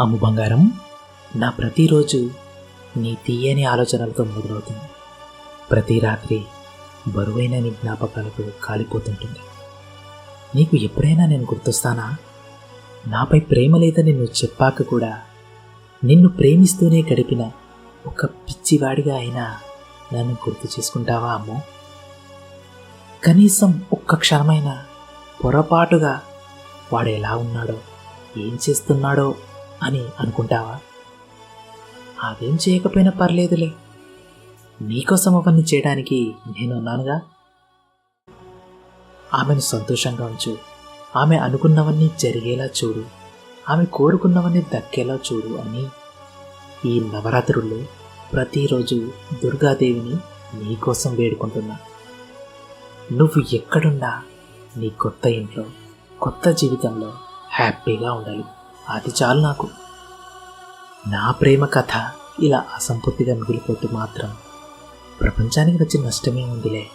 అమ్ము బంగారం నా ప్రతిరోజు నీ తీయని ఆలోచనలతో మొదలవుతుంది. ప్రతి రాత్రి బరువైన నీ జ్ఞాపకాలతో కాలిపోతుంటుంది. నీకు ఎప్పుడైనా నేను గుర్తొస్తానా? నాపై ప్రేమ లేదని నువ్వు చెప్పాక కూడా నిన్ను ప్రేమిస్తూనే గడిపిన ఒక పిచ్చివాడిగా అయినా నన్ను గుర్తు చేసుకుంటావా అమ్మో? కనీసం ఒక్క క్షణమైనా పొరపాటుగా వాడు ఎలా ఉన్నాడో ఏం చేస్తున్నాడో అని అనుకుంటావా? అదేం చేయకపోయినా పర్లేదులే. నీకోసం అవన్నీ చేయడానికి నేను ఉన్నానుగా ఆమెను సంతోషంగా ఉంచు. ఆమె అనుకున్నవన్నీ జరిగేలా చూడు. ఆమె కోరుకున్నవన్నీ దక్కేలా చూడు అని ఈ నవరాత్రుల్లో ప్రతిరోజు దుర్గాదేవిని నీకోసం వేడుకుంటున్నా. నువ్వు ఎక్కడున్నా నీ కొత్త ఇంట్లో కొత్త జీవితంలో హ్యాపీగా ఉండాలి. అది చాలు నాకు. నా ప్రేమ కథ ఇలా అసంపూర్తిగా మిగిలిపోతే మాత్రం ప్రపంచానికి వచ్చే నష్టమే ఉందిలే.